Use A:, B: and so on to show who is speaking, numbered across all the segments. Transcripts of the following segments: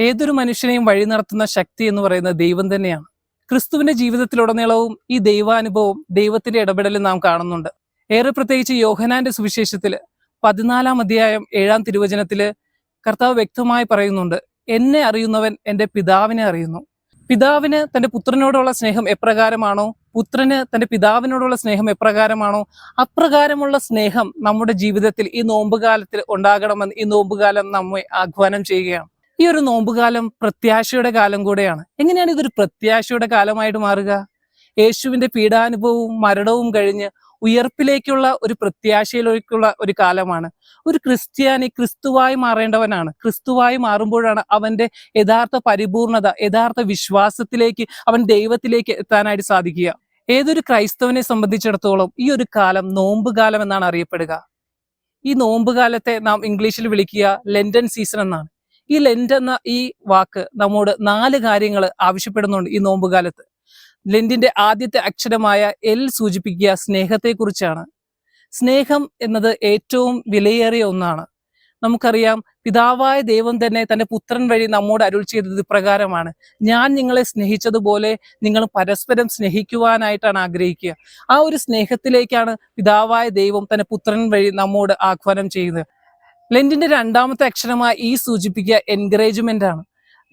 A: ഏതൊരു മനുഷ്യനെയും വഴി നടത്തുന്ന ശക്തി എന്ന് പറയുന്നത് ദൈവം തന്നെയാണ്. ക്രിസ്തുവിന്റെ ജീവിതത്തിലുടനീളവും ഈ ദൈവാനുഭവം ദൈവത്തിന്റെ ഇടപെടലും നാം കാണുന്നുണ്ട്. ഏറെ പ്രത്യേകിച്ച് യോഹനാന്റെ സുവിശേഷത്തിൽ പതിനാലാം അധ്യായം ഏഴാം തിരുവചനത്തിൽ കർത്താവ് വ്യക്തമായി പറയുന്നുണ്ട് എന്നെ അറിയുന്നവൻ എന്റെ പിതാവിനെ അറിയുന്നു. പിതാവിന് തന്റെ പുത്രനോടുള്ള സ്നേഹം എപ്രകാരമാണോ? പുത്രന് തന്റെ പിതാവിനോടുള്ള സ്നേഹം എപ്രകാരമാണോ? അപ്രകാരമുള്ള സ്നേഹം നമ്മുടെ ജീവിതത്തിൽ ഈ നോമ്പുകാലത്തിൽ ഉണ്ടാകണമെന്ന് ഈ നോമ്പുകാലം നമ്മെ ആഹ്വാനം ചെയ്യുകയാണ്. ഈ ഒരു നോമ്പുകാലം പ്രത്യാശയുടെ കാലം കൂടെയാണ്. എങ്ങനെയാണ് ഇതൊരു പ്രത്യാശയുടെ കാലമായിട്ട് മാറുക? യേശുവിന്റെ പീഡാനുഭവവും മരണവും കഴിഞ്ഞ് ഉയർപ്പിലേക്കുള്ള ഒരു പ്രത്യാശയിലേക്കുള്ള ഒരു കാലമാണ്. ഒരു ക്രിസ്ത്യാനി ക്രിസ്തുവായി മാറേണ്ടവനാണ്. ക്രിസ്തുവായി മാറുമ്പോഴാണ് അവന്റെ യഥാർത്ഥ പരിപൂർണത യഥാർത്ഥ വിശ്വാസത്തിലേക്ക് അവൻ ദൈവത്തിലേക്ക് എത്താനായിട്ട് സാധിക്കുക. ഏതൊരു ക്രൈസ്തവനെ സംബന്ധിച്ചിടത്തോളം ഈ ഒരു കാലം നോമ്പുകാലം എന്നാണ് അറിയപ്പെടുക. ഈ നോമ്പുകാലത്തെ നാം ഇംഗ്ലീഷിൽ വിളിക്കുക ലെൻഡൻ സീസൺ എന്നാണ്. ഈ ലെന്റ് എന്ന ഈ വാക്ക് നമ്മോട് നാല് കാര്യങ്ങൾ ആവശ്യപ്പെടുന്നുണ്ട് ഈ നോമ്പുകാലത്ത്. ലെൻഡിന്റെ ആദ്യത്തെ അക്ഷരമായ എൽ സൂചിപ്പിക്കുക സ്നേഹത്തെക്കുറിച്ചാണ്. സ്നേഹം എന്നത് ഏറ്റവും വിലയേറിയ ഒന്നാണ്. നമുക്കറിയാം പിതാവായ ദൈവം തന്നെ തന്റെ പുത്രൻ വഴി നമ്മോട് അരുൾ ചെയ്തത് ഇപ്രകാരമാണ്. ഞാൻ നിങ്ങളെ സ്നേഹിച്ചതുപോലെ നിങ്ങൾ പരസ്പരം സ്നേഹിക്കുവാനായിട്ടാണ് ആഗ്രഹിക്കുക. ആ ഒരു സ്നേഹത്തിലേക്കാണ് പിതാവായ ദൈവം തന്റെ പുത്രൻ വഴി നമ്മോട് ആഹ്വാനം ചെയ്യുന്നത്. ലെൻഡിന്റെ രണ്ടാമത്തെ അക്ഷരമായി ഈ സൂചിപ്പിക്കുക എൻകറേജ്മെന്റ് ആണ്.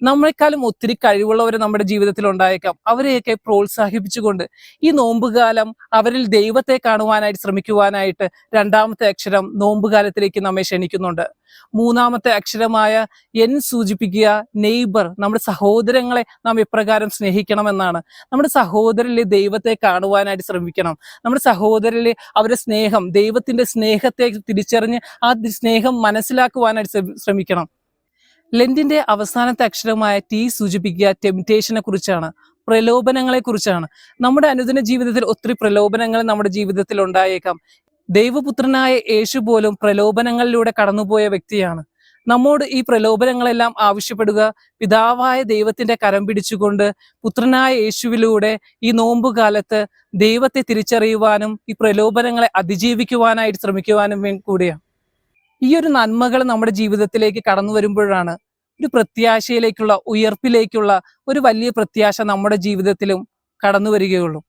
A: നമ്മളെക്കാളും ഒത്തിരി കഴിവുള്ളവർ നമ്മുടെ ജീവിതത്തിൽ ഉണ്ടായേക്കാം. അവരെയൊക്കെ പ്രോത്സാഹിപ്പിച്ചുകൊണ്ട് ഈ നോമ്പുകാലം അവരിൽ ദൈവത്തെ കാണുവാനായിട്ട് ശ്രമിക്കുവാനായിട്ട് രണ്ടാമത്തെ അക്ഷരം നോമ്പുകാലത്തിലേക്ക് നമ്മെ ക്ഷണിക്കുന്നുണ്ട്. മൂന്നാമത്തെ അക്ഷരമായ എൻ സൂചിപ്പിക്കുക നെയ്ബർ നമ്മുടെ സഹോദരങ്ങളെ നാം എപ്രകാരം സ്നേഹിക്കണമെന്നാണ്. നമ്മുടെ സഹോദരിലെ ദൈവത്തെ കാണുവാനായിട്ട് ശ്രമിക്കണം. നമ്മുടെ സഹോദരിലെ അവരുടെ സ്നേഹം ദൈവത്തിന്റെ സ്നേഹത്തെ തിരിച്ചറിഞ്ഞ് ആ സ്നേഹം മനസ്സിലാക്കുവാനായിട്ട് ശ്രമിക്കണം. ലെൻഡിന്റെ അവസാനത്തെ അക്ഷരമായ ടി സൂചിപ്പിക്കുക ടെംപ്റ്റേഷനെ കുറിച്ചാണ് പ്രലോഭനങ്ങളെ കുറിച്ചാണ്. നമ്മുടെ അനുദിന ജീവിതത്തിൽ ഒത്തിരി പ്രലോഭനങ്ങൾ നമ്മുടെ ജീവിതത്തിൽ ഉണ്ടായേക്കാം. ദൈവപുത്രനായ യേശു പോലും പ്രലോഭനങ്ങളിലൂടെ കടന്നുപോയ വ്യക്തിയാണ്. നമ്മോട് ഈ പ്രലോഭനങ്ങളെല്ലാം ആവശ്യപ്പെടുക പിതാവായ ദൈവത്തിന്റെ കരം പിടിച്ചുകൊണ്ട് പുത്രനായ യേശുവിലൂടെ ഈ നോമ്പുകാലത്ത് ദൈവത്തെ തിരിച്ചറിയുവാനും ഈ പ്രലോഭനങ്ങളെ അതിജീവിക്കുവാനായിട്ട് ശ്രമിക്കുവാനും കൂടിയാണ്. ഈ ഒരു നന്മകൾ നമ്മുടെ ജീവിതത്തിലേക്ക് കടന്നു വരുമ്പോഴാണ് ഒരു പ്രത്യാശയിലേക്കുള്ള ഉയർപ്പിലേക്കുള്ള ഒരു വലിയ പ്രത്യാശ നമ്മുടെ ജീവിതത്തിലും കടന്നു വരികയുള്ളൂ.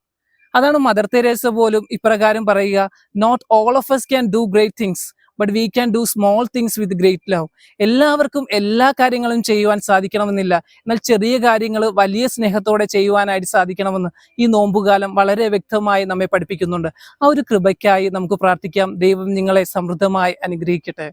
A: അതാണ് മദർ തെരേസ പോലും ഇപ്രകാരം പറയുക not all of us can do great things but we can do small things with great love എല്ലാവർക്കും എല്ലാ കാര്യങ്ങളും ചെയ്യുവാൻ സാധിക്കണമെന്നില്ല. എന്നാൽ ചെറിയ കാര്യങ്ങൾ വലിയ സ്നേഹത്തോടെ ചെയ്യുവാനായിട്ട് സാധിക്കണമെന്ന് ഈ നോമ്പുകാലം വളരെ വ്യക്തമായി നമ്മെ പഠിപ്പിക്കുന്നുണ്ട്. ആ ഒരു കൃപയ്ക്കായി നമുക്ക് പ്രാർത്ഥിക്കാം. ദൈവം നിങ്ങളെ സമൃദ്ധമായി അനുഗ്രഹിക്കട്ടെ.